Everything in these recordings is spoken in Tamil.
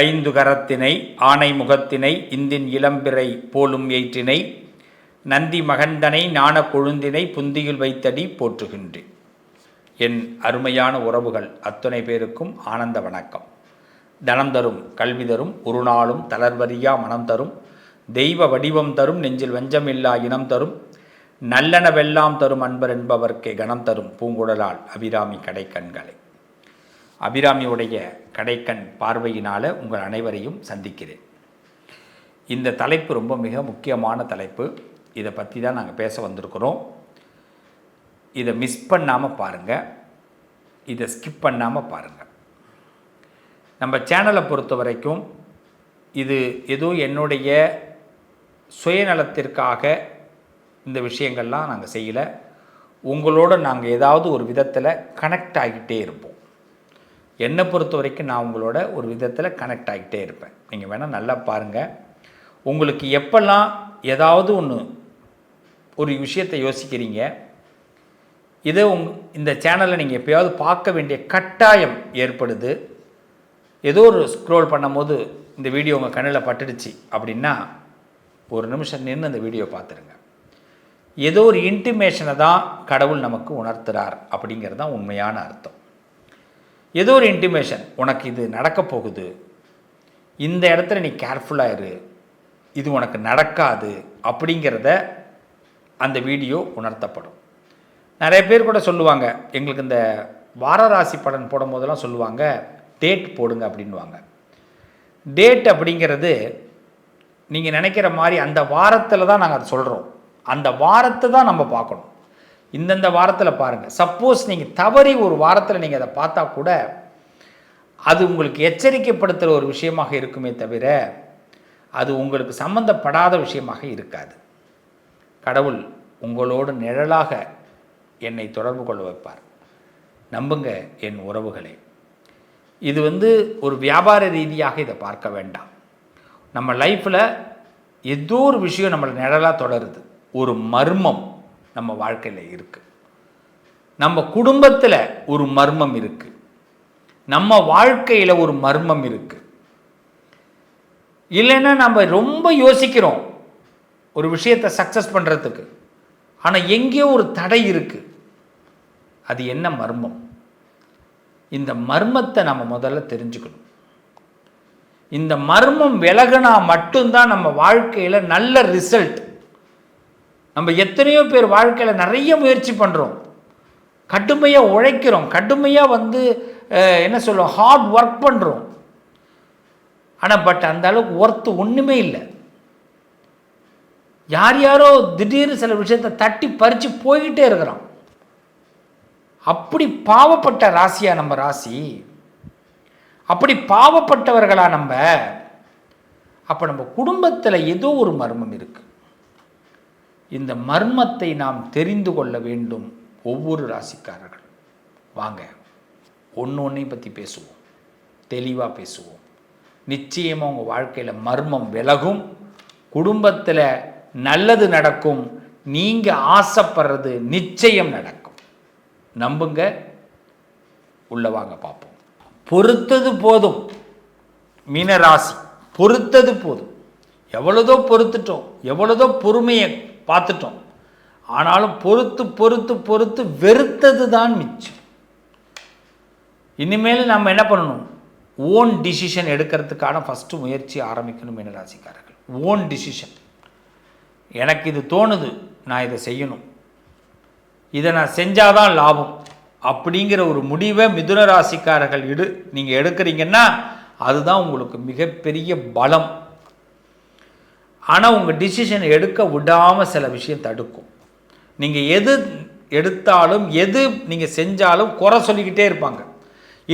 ஐந்து கரத்தினை ஆனை முகத்தினை இந்தின் இளம்பிறை போலும் ஏற்றினை நந்தி மகந்தனை ஞான கொழுந்தினை புந்தியில் வைத்தடி போற்றுகின்றேன். என் அருமையான உறவுகள் அத்தனை பேருக்கும் ஆனந்த வணக்கம். தனம் தரும் கல்வி தரும் ஒரு நாளும் தளர்வரியா மனம் தரும் தெய்வ வடிவம் தரும் நெஞ்சில் வஞ்சமில்லா இனம் தரும் நல்லனவெல்லாம் தரும் அன்பர் என்பவர்க்கே கணம் தரும் பூங்குடலால் அபிராமி கடைக்கண்களை. அபிராமியுடைய கடைக்கண் பார்வையினால் உங்கள் அனைவரையும் சந்திக்கிறேன். இந்த தலைப்பு ரொம்ப மிக முக்கியமான தலைப்பு. இதை பற்றி தான் நாங்கள் பேச வந்திருக்கிறோம். இதை மிஸ் பண்ணாமல் பாருங்கள் இதை ஸ்கிப் பண்ணாமல் பாருங்கள் நம்ம சேனலை பொறுத்த வரைக்கும் இது ஏதோ என்னுடைய சுயநலத்திற்காக இந்த விஷயங்கள்லாம் நாங்கள் செய்யலை. உங்களோட நாங்கள் ஏதாவது ஒரு விதத்தில் கனெக்ட் ஆகிட்டே இருப்போம். என்னை பொறுத்த வரைக்கும் நான் உங்களோட ஒரு விதத்தில் கனெக்ட் ஆகிட்டே இருப்பேன். நீங்கள் வேணால் நல்லா பாருங்கள் உங்களுக்கு எப்பெல்லாம் ஏதாவது ஒன்று ஒரு விஷயத்தை யோசிக்கிறீங்க இதை உங் இந்த சேனலை நீங்கள் எப்பயாவது பார்க்க வேண்டிய கட்டாயம் ஏற்படுது. ஏதோ ஒரு ஸ்க்ரோல் பண்ணும்போது இந்த வீடியோ உங்கள் கண்ணில் பட்டுடுச்சு அப்படின்னா ஒரு நிமிஷம் நின்று அந்த வீடியோ பார்த்துருங்க. ஏதோ ஒரு இன்டிமேஷனை தான் கடவுள் நமக்கு உணர்த்துறார் அப்படிங்கிறது தான் உண்மையான அர்த்தம். ஏதோ ஒரு இன்டிமேஷன் உனக்கு இது நடக்க போகுது. இந்த இடத்துல நீ கேர்ஃபுல்லாக இரு. இது உனக்கு நடக்காது. அப்படிங்கிறத அந்த வீடியோ உணர்த்தப்படும். நிறைய பேர் கூட சொல்லுவாங்க எங்களுக்கு இந்த வாரராசி பலன் போடும் போதெல்லாம் சொல்லுவாங்க டேட் போடுங்க அப்படின்வாங்க டேட் அப்படிங்கிறது நீங்கள் நினைக்கிற மாதிரி அந்த வாரத்தில் தான் நாங்கள் அதை சொல்கிறோம் அந்த வாரத்தை தான் நம்ம பார்க்கணும். இந்தந்த வாரத்தில் பாருங்கள் சப்போஸ் நீங்கள் தவறி ஒரு வாரத்தில் நீங்கள் அதை பார்த்தா கூட அது உங்களுக்கு எச்சரிக்கைப்படுத்துகிற ஒரு விஷயமாக இருக்குமே தவிர அது உங்களுக்கு சம்பந்தப்படாத விஷயமாக இருக்காது. கடவுள் உங்களோடு நிழலாக என்னை தொடர்பு கொள்ள வைப்பார். நம்புங்க என் உறவுகளே. இது வந்து ஒரு வியாபார ரீதியாக இதை பார்க்க வேண்டாம். நம்ம லைஃப்பில் ஏதோ ஒரு விஷயம் நம்மளை நிழலாக தொடருது. ஒரு மர்மம். நம்ம வாழ்க்கையில் இருக்குது நம்ம குடும்பத்தில் ஒரு மர்மம் இருக்குது நம்ம வாழ்க்கையில் ஒரு மர்மம் இருக்குது இல்லைன்னா நம்ம ரொம்ப யோசிக்கிறோம் ஒரு விஷயத்தை சக்ஸஸ் பண்ணுறதுக்கு ஆனால் எங்கேயோ ஒரு தடை இருக்குது அது என்ன மர்மம்? இந்த மர்மத்தை நம்ம முதல்ல தெரிஞ்சுக்கணும். இந்த மர்மம் விலகினா மட்டும்தான் நம்ம வாழ்க்கையில் நல்ல ரிசல்ட் நம்ம எத்தனையோ பேர் வாழ்க்கையில் நிறைய முயற்சி பண்ணுறோம் கடுமையாக உழைக்கிறோம். கடுமையாக வந்து என்ன சொல்லுவோம்? ஹார்ட் ஒர்க் பண்ணுறோம் ஆனால் பட் அந்த அளவுக்கு ஒர்த்து ஒன்றுமே இல்லை. யார் யாரோ திடீர்னு சில விஷயத்தை தட்டி பறித்து போய்கிட்டே இருக்கிறோம் அப்படி பாவப்பட்ட ராசியா நம்ம ராசி? அப்படி பாவப்பட்டவர்களா நம்ம? அப்போ நம்ம குடும்பத்தில் ஏதோ ஒரு மர்மம் இருக்குது இந்த மர்மத்தை நாம் தெரிந்து கொள்ள வேண்டும் ஒவ்வொரு ராசிக்காரர்கள். வாங்க ஒன்று ஒன்றையும் பற்றி பேசுவோம். தெளிவாக பேசுவோம். நிச்சயமாக உங்கள் வாழ்க்கையில் மர்மம் விலகும். குடும்பத்தில் நல்லது நடக்கும். நீங்கள் ஆசைப்படுறது நிச்சயம் நடக்கும். நம்புங்க. உள்ள வாங்க பார்ப்போம். பொறுத்தது போதும். மீனராசி பொறுத்தது போதும். எவ்வளதோ பொறுத்துட்டோம். எவ்வளதோ பொறுமையை பார்த்துட்டோம். ஆனாலும் பொறுத்து பொறுத்து பொறுத்து வெறுத்தது தான் மிச்சம். இனிமேல் நம்ம என்ன பண்ணணும்? ஓன் டிசிஷன் எடுக்கிறதுக்கான ஃபஸ்ட்டு முயற்சி ஆரம்பிக்கணும் மீனராசிக்காரர்கள் ஓன் டிசிஷன் எனக்கு இது தோணுது நான் இதை செய்யணும். இதை நான் செஞ்சாதான் லாபம். அப்படிங்கிற ஒரு முடிவை மிதுன ராசிக்காரர்கள் எடு நீங்கள் எடுக்கிறீங்கன்னா அதுதான் உங்களுக்கு மிகப்பெரிய பலம். ஆனால் உங்கள் டிசிஷன் எடுக்க விடாமல் சில விஷயம் தடுக்கும். நீங்கள் எது எடுத்தாலும் எது நீங்கள் செஞ்சாலும் குறை சொல்லிக்கிட்டே இருப்பாங்க.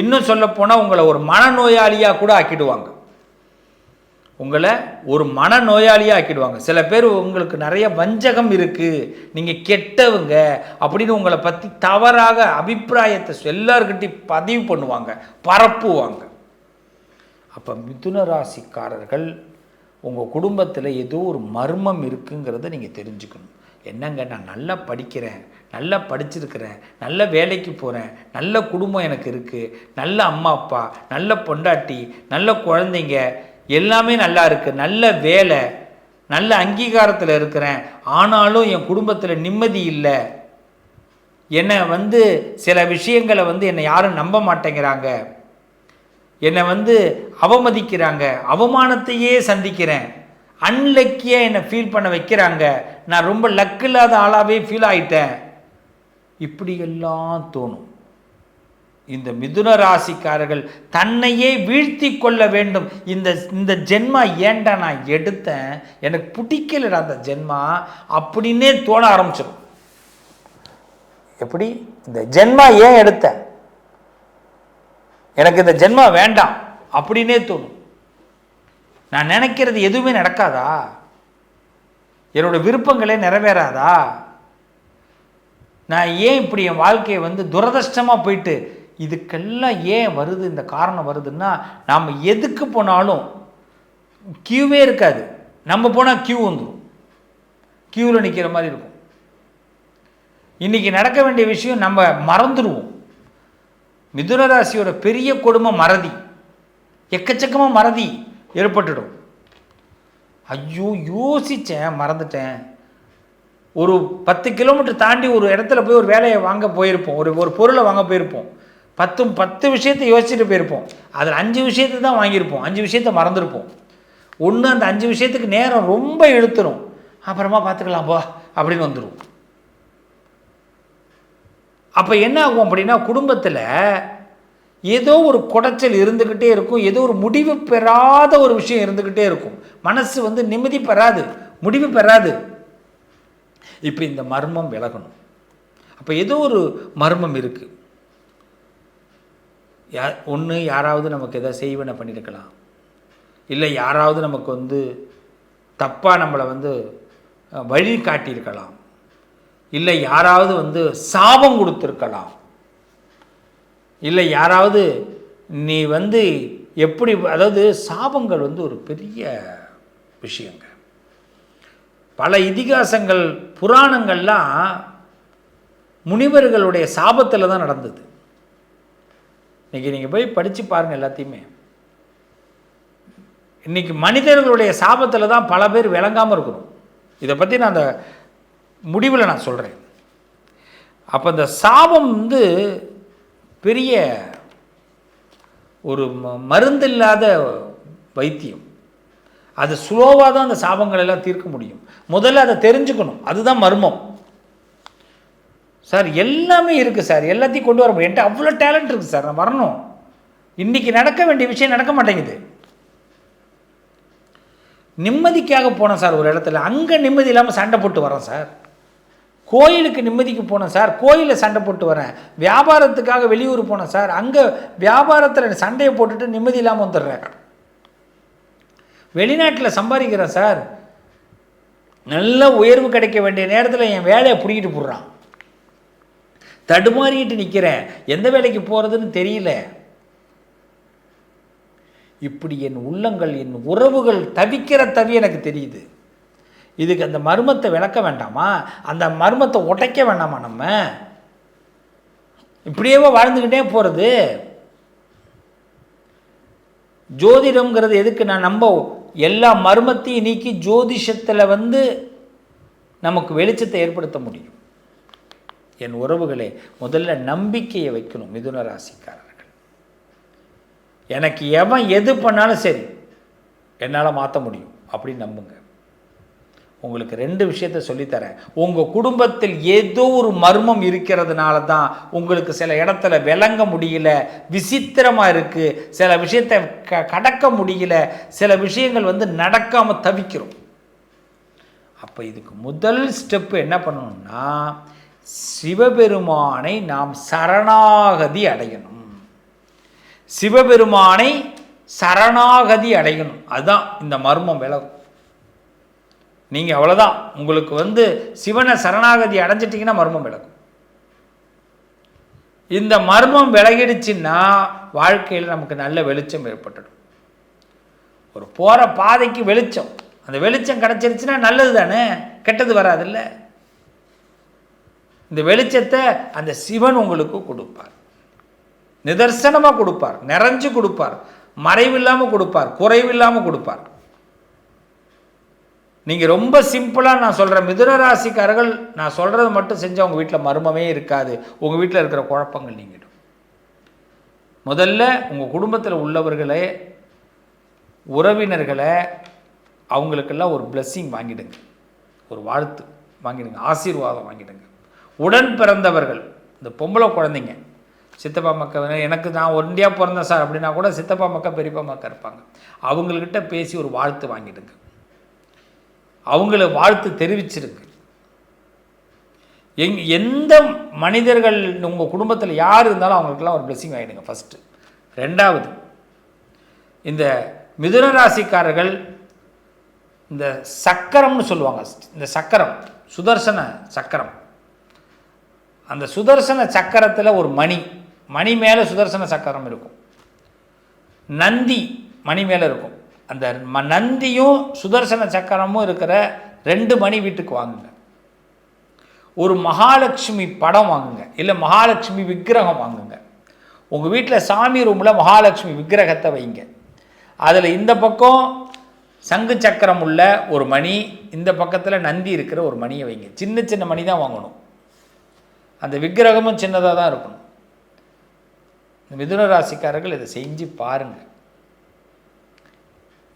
இன்னும் சொல்லப்போனால் உங்களை ஒரு மனநோயாளியாக கூட ஆக்கிடுவாங்க. உங்களை ஒரு மனநோயாளியாக ஆக்கிடுவாங்க. சில பேர் உங்களுக்கு நிறைய வஞ்சகம் இருக்குது நீங்கள் கெட்டவங்க அப்படின்னு உங்களை பற்றி தவறாக அபிப்பிராயத்தை எல்லாருக்கிட்டையும் பதிவு பண்ணுவாங்க பரப்புவாங்க. அப்போ மிதுன ராசிக்காரர்கள் உங்கள் குடும்பத்தில் ஏதோ ஒரு மர்மம் இருக்குங்கிறத நீங்கள் தெரிஞ்சுக்கணும். என்னங்க நான் நல்லா படிக்கிறேன் நல்லா படிச்சிருக்கிறேன் நல்ல வேலைக்கு போகிறேன் நல்ல குடும்பம் எனக்கு இருக்குது நல்ல அம்மா அப்பா நல்ல பொண்டாட்டி நல்ல குழந்தைங்க எல்லாமே நல்லா இருக்குது நல்ல வேலை நல்ல அங்கீகாரத்தில் இருக்கிறேன். ஆனாலும் என் குடும்பத்தில் நிம்மதி இல்லை. என்னை வந்து சில விஷயங்களை வந்து என்னை யாரும் நம்ப மாட்டேங்கிறாங்க. என்னை வந்து அவமதிக்கிறாங்க அவமானத்தையே சந்திக்கிறேன். அன்லக்கியாக என்னை ஃபீல் பண்ண வைக்கிறாங்க. நான் ரொம்ப லக் இல்லாத ஆளாகவே ஃபீல் ஆயிட்டேன். இப்படியெல்லாம் தோணும். இந்த மிதுன ராசிக்காரர்கள் தன்னையே வீழ்த்தி கொள்ள வேண்டும். இந்த இந்த ஜென்மா ஏன்டா நான் எடுத்தேன்? எனக்கு பிடிக்கலடா அந்த ஜென்மா அப்படின்னே தோண ஆரம்பிச்சிடும் எப்படி? இந்த ஜென்மா ஏன் எடுத்தேன்? எனக்கு இந்த ஜென்மா வேண்டாம் அப்படின்னே தோணும். நான் நினைக்கிறது எதுவுமே நடக்காதா? என்னோட விருப்பங்களே நிறைவேறாதா? நான் ஏன் இப்படி என் வாழ்க்கையை வந்து துரதிருஷ்டமாக போயிட்டு இதுக்கெல்லாம் ஏன் வருது இந்த காரணம் வருதுன்னா நாம் எதுக்கு போனாலும் கியூவே இருக்காது. நம்ம போனால் கியூ வந்துடும் கியூவில் நிற்கிற மாதிரி இருக்கும். இன்றைக்கி நடக்க வேண்டிய விஷயம் நம்ம மறந்துடுவோம். மிதுன ராசியோட பெரிய கொடுமை மறதி. எக்கச்சக்கமாக மறதி ஏற்பட்டுடும். ஐயோ யோசித்தேன் மறந்துட்டேன். ஒரு பத்து கிலோமீட்டர் தாண்டி ஒரு இடத்துல போய் ஒரு வேலையை வாங்க போயிருப்போம். ஒரு ஒரு பொருளை வாங்க போயிருப்போம். பத்தும் பத்து விஷயத்தை யோசிச்சுட்டு போயிருப்போம். அதில் அஞ்சு விஷயத்தை தான் வாங்கியிருப்போம். அஞ்சு விஷயத்த மறந்துருப்போம். ஒன்று அந்த அஞ்சு விஷயத்துக்கு நேரம் ரொம்ப இழுத்துரும். அப்புறமா பார்த்துக்கலாம் போ அப்படின்னு வந்துடும் அப்போ என்ன ஆகும் அப்படின்னா குடும்பத்தில் ஏதோ ஒரு குடைச்சல் இருந்துக்கிட்டே இருக்கும். ஏதோ ஒரு முடிவு பெறாத ஒரு விஷயம் இருந்துக்கிட்டே இருக்கும். மனசு வந்து நிம்மதி பெறாது முடிவு பெறாது. இப்போ இந்த மர்மம் விலகணும். அப்போ ஏதோ ஒரு மர்மம் இருக்குது யா ஒன்று யாராவது நமக்கு எதாவது செய்வனை பண்ணியிருக்கலாம் இல்லை யாராவது நமக்கு வந்து தப்பாக நம்மளை வந்து வழி காட்டியிருக்கலாம் இல்லை யாராவது வந்து சாபம் கொடுத்துருக்கலாம். இல்லை யாராவது நீ வந்து எப்படி அதாவது சாபங்கள் வந்து ஒரு பெரிய விஷயங்க. பல இதிகாசங்கள் புராணங்கள்லாம் முனிவர்களுடைய சாபத்தில் தான் நடந்தது. இன்றைக்கி நீங்கள் போய் படித்து பாருங்கள் எல்லாத்தையுமே. இன்றைக்கி மனிதர்களுடைய சாபத்தில் தான் பல பேர் விளங்காமல் இருக்கிறோம் இதை பற்றி நான் அந்த முடிவில் நான் சொல்கிறேன் அப்போ இந்த சாபம் வந்து பெரிய ஒரு ம- மருந்தில்லாத வைத்தியம். அது ஸ்லோவாக தான் அந்த சாபங்கள் எல்லாம் தீர்க்க முடியும். முதல்ல அதை தெரிஞ்சுக்கணும். அதுதான் மர்மம். சார் எல்லாமே இருக்குது சார். எல்லாத்தையும் கொண்டு வர முடியும். என்கிட்ட அவ்வளோ டேலண்ட் இருக்குது சார். நான் வரணும். இன்றைக்கி நடக்க வேண்டிய விஷயம் நடக்க மாட்டேங்குது. நிம்மதிக்காக போனேன் சார் ஒரு இடத்துல. அங்கே நிம்மதி இல்லாமல் சண்டை போட்டு வரேன் சார். கோயிலுக்கு நிம்மதிக்கு போனேன் சார். கோயிலில் சண்டை போட்டு வரேன். வியாபாரத்துக்காக வெளியூர் போனேன் சார். அங்கே வியாபாரத்தில் சண்டையை போட்டுட்டு நிம்மதி இல்லாமல் வந்துடுறேன். வெளிநாட்டில் சம்பாதிக்கிறேன் சார். நல்ல உயர்வு கிடைக்க வேண்டிய நேரத்தில் என் வேலையை பிடிக்கிட்டு போடுறான். தடுமாறிக்கிட்டு நிற்கிறேன் எந்த வேலைக்கு போகிறதுன்னு தெரியல. இப்படி என் உள்ளங்கள் என் உறவுகள் தவிக்கிற தவி எனக்கு தெரியுது. இதுக்கு அந்த மர்மத்தை விளக்க வேண்டாமா? அந்த மர்மத்தை உடைக்க வேண்டாமா நம்ம? இப்படியேவோ வாழ்ந்துக்கிட்டே போகிறது ஜோதிடம்ங்கிறது எதுக்கு நான் நம்ப? எல்லா மர்மத்தையும் நீக்கி ஜோதிஷத்தில் வந்து நமக்கு வெளிச்சத்தை ஏற்படுத்த முடியும். என் உறவுகளே முதல்ல நம்பிக்கையை வைக்கணும் மிதுன ராசிக்காரர்கள். எனக்கு எவன் எது பண்ணாலும் சரி என்னால் மாற்ற முடியும். அப்படின்னு நம்புங்க. உங்களுக்கு ரெண்டு விஷயத்த சொல்லித்தரேன். உங்கள் குடும்பத்தில் ஏதோ ஒரு மர்மம் இருக்கிறதுனால தான் உங்களுக்கு சில இடத்துல விளங்க முடியல விசித்திரமாக இருக்குது சில விஷயத்தை க கடக்க முடியல. சில விஷயங்கள் வந்து நடக்காமல் தவிக்கிறோம். அப்போ இதுக்கு முதல் ஸ்டெப்பு என்ன பண்ணணும்னா சிவபெருமானை நாம் சரணாகதி அடையணும். சிவபெருமானை சரணாகதி அடையணும். அதுதான் இந்த மர்மம் விலகும் நீங்கள் அவ்வளோதான் உங்களுக்கு வந்து சிவனை சரணாகதி அடைஞ்சிட்டிங்கன்னா மர்மம் விளக்கும் இந்த மர்மம் விலகிடுச்சுன்னா வாழ்க்கையில் நமக்கு நல்ல வெளிச்சம் ஏற்பட்டுடும். ஒரு போகிற பாதைக்கு வெளிச்சம். அந்த வெளிச்சம் கிடச்சிருச்சுன்னா நல்லது தானே கெட்டது வராதுல்ல? இந்த வெளிச்சத்தை அந்த சிவன் உங்களுக்கு கொடுப்பார். நிதர்சனமாக கொடுப்பார். நிறைஞ்சு கொடுப்பார். மறைவில்லாமல் கொடுப்பார். குறைவில்லாமல் கொடுப்பார். நீங்கள் ரொம்ப சிம்பிளாக நான் சொல்கிறேன் மிதுன ராசிக்காரர்கள் நான் சொல்கிறது மட்டும் செஞ்சால் உங்கள் வீட்டில் மர்மமே இருக்காது. உங்கள் வீட்டில் இருக்கிற குழப்பங்கள் நீங்கிடும். முதல்ல உங்கள் குடும்பத்தில் உள்ளவர்களே உறவினர்களை அவங்களுக்கெல்லாம் ஒரு பிளெஸ்ஸிங் வாங்கிடுங்க. ஒரு வாழ்த்து வாங்கிடுங்க. ஆசீர்வாதம் வாங்கிடுங்க. உடன் பிறந்தவர்கள் இந்த பொம்பளை குழந்தைங்க சித்தப்பா மக்கள் எனக்கு நான் ஒண்டியாக பிறந்தேன் சார் அப்படின்னா கூட சித்தப்பா மக்கள் பெரியப்பா மக்கள் இருப்பாங்க. அவங்கக்கிட்ட பேசி ஒரு வாழ்த்து வாங்கிடுங்க. அவங்கள வாழ்த்து தெரிவிச்சிருங்க எங் எந்த மனிதர்கள் உங்கள் குடும்பத்தில் யார் இருந்தாலும் அவங்களுக்கெல்லாம் ஒரு blessing ஆகிடுங்க ஃபஸ்ட்டு ரெண்டாவது இந்த மிதுன ராசிக்காரர்கள் இந்த சக்கரம்னு சொல்லுவாங்க இந்த சக்கரம் சுதர்சன சக்கரம். அந்த சுதர்சன சக்கரத்தில் ஒரு மணி மணி மேலே சுதர்சன சக்கரம் இருக்கும். நந்தி மணி மேலே இருக்கும். அந்த ம- நந்தியும் சுதர்சன சக்கரமும் இருக்கிற ரெண்டு மணி வீட்டுக்கு வாங்குங்க. ஒரு மகாலட்சுமி படம் வாங்குங்க இல்லை மகாலட்சுமி விக்கிரகம் வாங்குங்க. உங்கள் வீட்டில் சாமி ரூமில் மகாலட்சுமி விக்கிரகத்தை வைங்க. அதில் இந்த பக்கம் சங்கு சக்கரம் உள்ள ஒரு மணி இந்த பக்கத்தில் நந்தி இருக்கிற ஒரு மணியை வைங்க. சின்ன சின்ன மணி தான் வாங்கணும். அந்த விக்கிரகமும் சின்னதாக தான் இருக்கணும். இந்த மிதுன ராசிக்காரர்கள் இதை செஞ்சு பாருங்கள்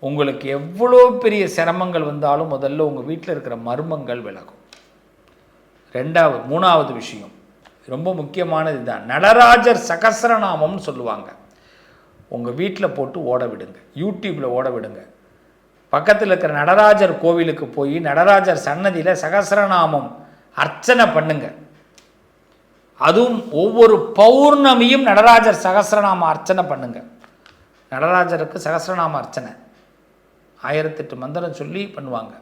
உங்களுக்கு எவ்வளோ பெரிய சிரமங்கள் வந்தாலும் முதல்ல உங்கள் வீட்டில் இருக்கிற மர்மங்கள் விலகும். ரெண்டாவது மூணாவது விஷயம். ரொம்ப முக்கியமானது இதுதான். நடராஜர் சகஸ்ரநாமம்னு சொல்லுவாங்க. உங்கள் வீட்டில் போட்டு ஓட விடுங்க. யூடியூப்பில் ஓட விடுங்க. பக்கத்தில் இருக்கிற நடராஜர் கோவிலுக்கு போய் நடராஜர் சன்னதியில் சகஸ்ரநாமம் அர்ச்சனை பண்ணுங்க. அதுவும் ஒவ்வொரு பௌர்ணமியும் நடராஜர் சகஸ்ரநாம அர்ச்சனை பண்ணுங்க. நடராஜருக்கு சகஸ்ரநாம அர்ச்சனை. ஆயிரத்தெட்டு மந்திரம் சொல்லி பண்ணுவாங்க.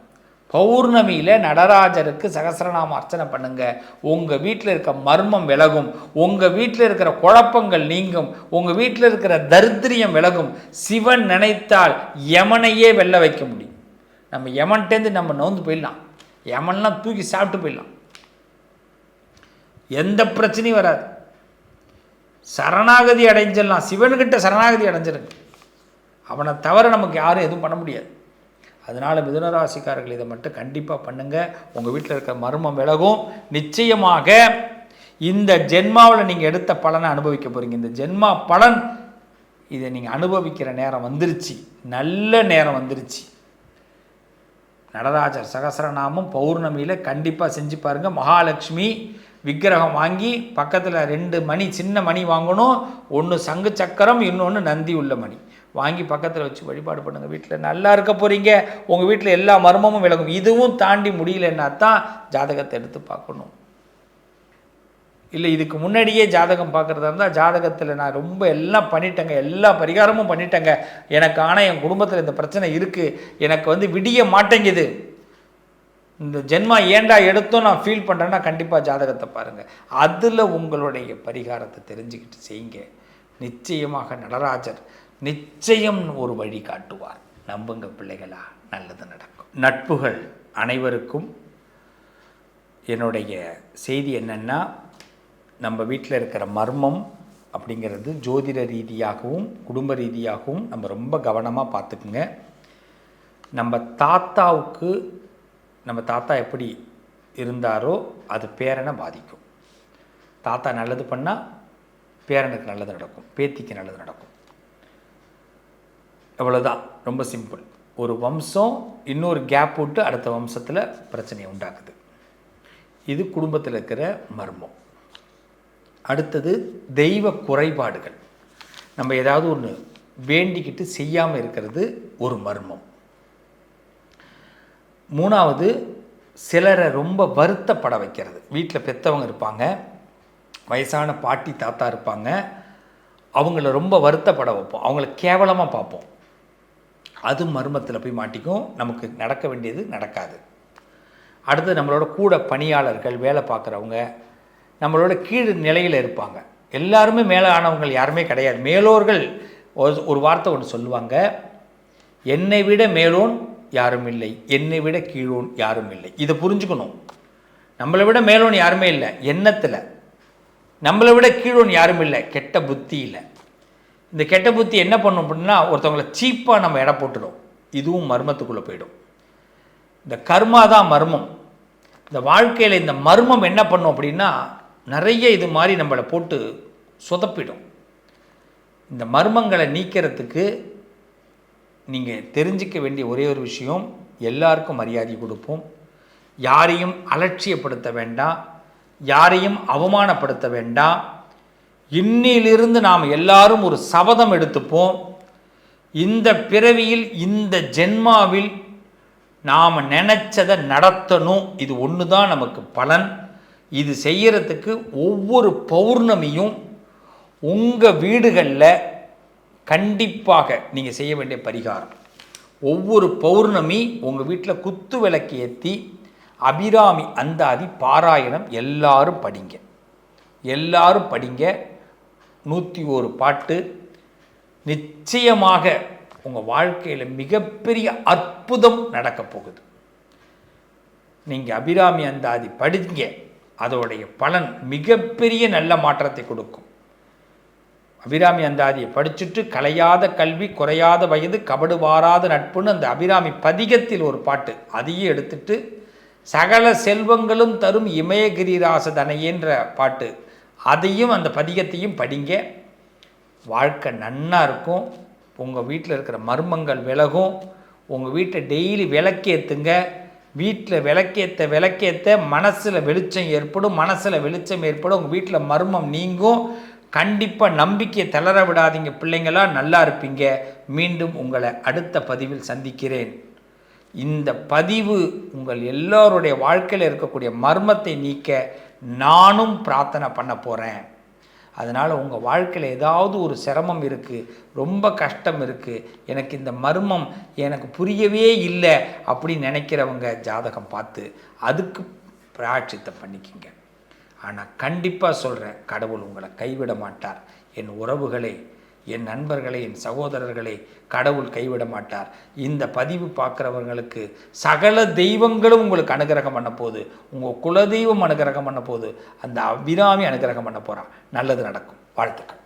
பௌர்ணமியில் நடராஜருக்கு சகஸ்ரநாம அர்ச்சனை பண்ணுங்க. உங்கள் வீட்டில் இருக்க மர்மம் விலகும். உங்கள் வீட்டில் இருக்கிற குழப்பங்கள் நீங்கும். உங்கள் வீட்டில் இருக்கிற தரித்திரியம் விலகும். சிவன் நினைத்தால் யமனையே வெல்ல வைக்க முடியும். நம்ம யமன்ட்டேருந்து நம்ம நோந்து போயிடலாம். யமன்லாம் தூக்கி சாப்பிட்டு போயிடலாம். எந்த பிரச்சனையும் வராது. சரணாகதி அடைஞ்சிடலாம் சிவன்கிட்ட சரணாகதி அடைஞ்சிருங்க. அவனை தவிர நமக்கு யாரும் எதுவும் பண்ண முடியாது. அதனால் மிதுனராசிக்காரர்கள் இதை மட்டும் கண்டிப்பாக பண்ணுங்கள் உங்கள் வீட்டில் இருக்கிற மர்மம் விலகும். நிச்சயமாக இந்த ஜென்மாவில் நீங்கள் எடுத்த பலனை அனுபவிக்க போகிறீங்க இந்த ஜென்மா பலன் இதை நீங்கள் அனுபவிக்கிற நேரம் வந்துருச்சு. நல்ல நேரம் வந்துருச்சு. நடராஜர் சகசரநாமம் பௌர்ணமியில் கண்டிப்பாக செஞ்சு பாருங்கள் மகாலட்சுமி விக்கிரகம் வாங்கி பக்கத்தில் ரெண்டு மணி சின்ன மணி வாங்கணும். ஒன்று சங்கு சக்கரம் இன்னொன்று நந்தி உள்ள மணி. வாங்கி பக்கத்தில் வச்சு வழிபாடு பண்ணுங்கள் வீட்டில் நல்லா இருக்க போகிறீங்க உங்கள் வீட்டில் எல்லா மர்மமும் விளங்கும். இதுவும் தாண்டி முடியலன்னா தான் ஜாதகத்தை எடுத்து பார்க்கணும். இல்லை இதுக்கு முன்னாடியே ஜாதகம் பார்க்குறதா இருந்தால் ஜாதகத்தில் நான் ரொம்ப எல்லாம் பண்ணிட்டேங்க. எல்லா பரிகாரமும் பண்ணிட்டேங்க. எனக்கு ஆனால் என் குடும்பத்தில் இந்த பிரச்சனை இருக்குது எனக்கு வந்து விடிய மாட்டேங்குது. இந்த ஜென்மா ஏண்டா எடுத்தோம் நான் ஃபீல் பண்ணுறேன்னா கண்டிப்பாக ஜாதகத்தை பாருங்கள் அதில் உங்களுடைய பரிகாரத்தை தெரிஞ்சுக்கிட்டு செய்யுங்க. நிச்சயமாக நடராஜர் நிச்சயம் ஒரு வழி காட்டுவார். நம்புங்க பிள்ளைகளா நல்லது நடக்கும். நட்புகள் அனைவருக்கும் என்னுடைய செய்தி என்னென்னா நம்ம வீட்டில் இருக்கிற மர்மம் அப்படிங்கிறது ஜோதிட ரீதியாகவும் குடும்ப ரீதியாகவும் நம்ம ரொம்ப கவனமாக பார்த்துக்குங்க. நம்ம தாத்தாவுக்கு நம்ம தாத்தா எப்படி இருந்தாரோ அது பேரனை பாதிக்கும். தாத்தா நல்லது பண்ணால் பேரனுக்கு நல்லது நடக்கும். பேத்திக்கு நல்லது நடக்கும். அவ்வளோதான் ரொம்ப சிம்பிள் ஒரு வம்சம் இன்னொரு கேப் விட்டு அடுத்த வம்சத்தில் பிரச்சனையை உண்டாக்குது. இது குடும்பத்தில் இருக்கிற மர்மம். அடுத்தது தெய்வ குறைபாடுகள். நம்ம ஏதாவது ஒன்று வேண்டிக்கிட்டு செய்யாமல் இருக்கிறது ஒரு மர்மம். மூணாவது சிலரை ரொம்ப வருத்தப்பட வைக்கிறது. வீட்டில் பெற்றவங்க இருப்பாங்க வயசான பாட்டி தாத்தா இருப்பாங்க அவங்கள ரொம்ப வருத்தப்பட வைப்போம். அவங்கள கேவலமாக பார்ப்போம். அது மர்மத்தில் போய் மாட்டிக்கும். நமக்கு நடக்க வேண்டியது நடக்காது. அடுத்து நம்மளோட கூட பணியாளர்கள் வேலை பார்க்குறவங்க நம்மளோட கீழ் நிலையில் இருப்பாங்க. எல்லாருமே மேலே ஆனவங்கள் யாருமே கிடையாது. மேலோர்கள் ஒரு ஒரு வார்த்தை ஒன்று சொல்லுவாங்க. என்னை விட மேலோன் யாரும் இல்லை. என்னை விட கீழோன் யாரும் இல்லை. இதை புரிஞ்சுக்கணும். நம்மளை விட மேலோன் யாருமே இல்லை. எண்ணத்தில். நம்மளை விட கீழோன் யாரும் இல்லை. கெட்ட புத்தி இல்லை. இந்த கெட்ட புத்தி என்ன பண்ணும் அப்படின்னா ஒருத்தவங்களை சீப்பாக நம்ம எடை போட்டுடும். இதுவும் மர்மத்துக்குள்ளே போயிடும். இந்த கர்மா தான் மர்மம். இந்த வாழ்க்கையில் இந்த மர்மம் என்ன பண்ணும் அப்படின்னா நிறைய இது மாதிரி நம்மளை போட்டு சொதப்பிடும். இந்த மர்மங்களை நீக்கிறதுக்கு நீங்கள் தெரிஞ்சிக்க வேண்டிய ஒரே ஒரு விஷயம் எல்லாருக்கும் மரியாதை கொடுப்போம். யாரையும் அலட்சியப்படுத்த வேண்டாம். யாரையும் அவமானப்படுத்த வேண்டாம். இன்னிலிருந்து நாம் எல்லாரும் ஒரு சபதம் எடுத்துப்போம். இந்த பிறவியில் இந்த ஜென்மாவில் நாம் நினச்சதை நடத்தணும். இது ஒன்று தான் நமக்கு பலன். இது செய்கிறதுக்கு ஒவ்வொரு பௌர்ணமியும் உங்கள் வீடுகளில் கண்டிப்பாக நீங்கள் செய்ய வேண்டிய பரிகாரம். ஒவ்வொரு பௌர்ணமி உங்கள் வீட்டில் குத்து விளக்கு ஏற்றி அபிராமி அந்தாதி பாராயணம் எல்லாரும் படிங்க. எல்லாரும் படிங்க. நூற்றி ஒரு பாட்டு நிச்சயமாக உங்கள் வாழ்க்கையில் மிகப்பெரிய அற்புதம் நடக்கப் போகுது. நீங்கள் அபிராமி அந்தாதி படிங்க அதோடைய பலன் மிகப்பெரிய நல்ல மாற்றத்தை கொடுக்கும். அபிராமி அந்தாதியை படிச்சுட்டு கலையாத கல்வி குறையாத வயது கபடு வாராத நட்புன்னு அந்த அபிராமி பதிகத்தில் ஒரு பாட்டு அதையும் எடுத்துட்டு சகல செல்வங்களும் தரும் இமயகிரிராசதனையேன்ற பாட்டு அதையும் அந்த பதிகத்தையும் படிங்க. வாழ்க்கை நன்னா இருக்கும். உங்கள் வீட்டில் இருக்கிற மர்மங்கள் விலகும். உங்கள் வீட்டை டெய்லி விளக்கேற்றுங்க வீட்டில் விளக்கேற்ற விளக்கேற்ற மனசில் வெளிச்சம் ஏற்படும். மனசில் வெளிச்சம் ஏற்படும். உங்கள் வீட்டில் மர்மம் நீங்கும். கண்டிப்பாக நம்பிக்கையை தளர விடாதீங்க பிள்ளைங்களா. நல்லா இருப்பீங்க. மீண்டும் உங்களை அடுத்த பதிவில் சந்திக்கிறேன். இந்த பதிவு உங்கள் எல்லோருடைய வாழ்க்கையில் இருக்கக்கூடிய மர்மத்தை நீக்க நானும் பிரார்த்தனை பண்ண போகிறேன் அதனால் உங்கள் வாழ்க்கையில் ஏதாவது ஒரு சிரமம் இருக்குது ரொம்ப கஷ்டம் இருக்குது எனக்கு இந்த மர்மம் எனக்கு புரியவே இல்லை அப்படின்னு நினைக்கிறவங்க ஜாதகம் பார்த்து அதுக்கு பிராட்சித்தை பண்ணிக்கிங்க. ஆனால் கண்டிப்பாக சொல்கிறேன் கடவுள் உங்களை கைவிட மாட்டார். என் உறவுகளை என் நண்பர்களை என் சகோதரர்களை கடவுள் கைவிட மாட்டார். இந்த பதிவு பார்க்குறவங்களுக்கு சகல தெய்வங்களும் உங்களுக்கு அனுகிரகம் பண்ண போகுது உங்கள் குலதெய்வம் அனுகிரகம் பண்ண போகுது அந்த அபிராமி அனுகிரகம் பண்ண போகிறான் நல்லது நடக்கும். வாழ்த்துக்கள்.